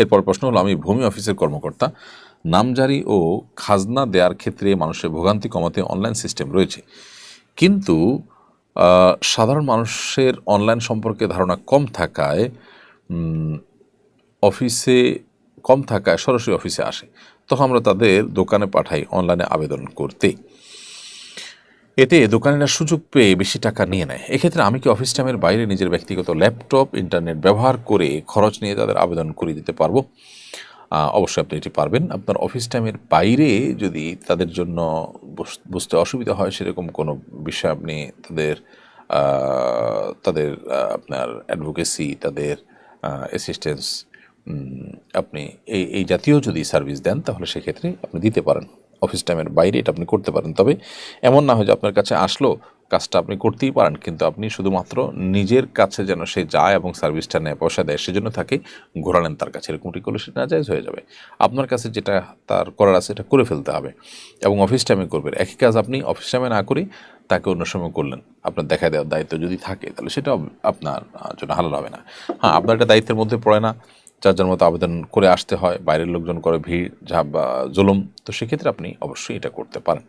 এরপর প্রশ্ন হলো, আমি ভূমি অফিসের কর্মকর্তা। নামজারি ও খাজনা দেওয়ার ক্ষেত্রে মানুষের ভোগান্তি কমাতে অনলাইন সিস্টেম রয়েছে। কিন্তু সাধারণ মানুষের অনলাইন সম্পর্কে ধারণা কম থাকায় অফিসে কম থাকায় সরাসরি অফিসে আসে। তখন আমরা তাদের দোকানে পাঠাই, অনলাইনে আবেদন করতে। এতে দোকানিরা সুযোগ পেয়ে বেশি টাকা নিয়ে নেয়। এক্ষেত্রে আমি কি অফিস টাইমের বাইরে নিজের ব্যক্তিগত ল্যাপটপ, ইন্টারনেট ব্যবহার করে খরচ নিয়ে তাদের আবেদন করে দিতে পারব? অবশ্যই আপনি এটি পারবেন। আপনার অফিস টাইমের বাইরে যদি তাদের জন্য বুঝ- বুঝতে অসুবিধা হয় সেরকম কোনো বিষয় আপনি তাদের তাদের আপনার অ্যাডভোকেসি, তাদের অ্যাসিস্ট্যান্স আপনি এই এই জাতীয় যদি সার্ভিস দেন তাহলে সেক্ষেত্রে আপনি দিতে পারেন। অফিস টাইমের বাইরে এটা আপনি করতে পারেন। তবে এমন না হয় যে আপনার কাছে আসলো, কাজটা আপনি করতেই পারেন, কিন্তু আপনি শুধুমাত্র নিজের কাছে যেন সে যায় এবং সার্ভিসটা নেয়, পয়সা দেয়, সেজন্য তাকে ঘোরালেন তার কাছে। এরকমটি করলে সেটা নাজায়জ হয়ে যাবে। আপনার কাছে যেটা তার করার আছে, এটা করে ফেলতে হবে এবং অফিস টাইমে করবেন। একই কাজ আপনি অফিস টাইমে না করে তাকে অন্য সময় করলেন। আপনার দেখা দেওয়ার দায়িত্ব যদি থাকে, তাহলে সেটা আপনার জন্য হালাল হবে না। হ্যাঁ আপনার একটা দায়িত্বের মধ্যে পড়ে না। যার মতো আবেদন করে আসতে হয়, বাইরের লোকজন করে ভিড়, ঝাপ বা জুলুম। তো সেক্ষেত্রে আপনি অবশ্যই এটা করতে পারেন।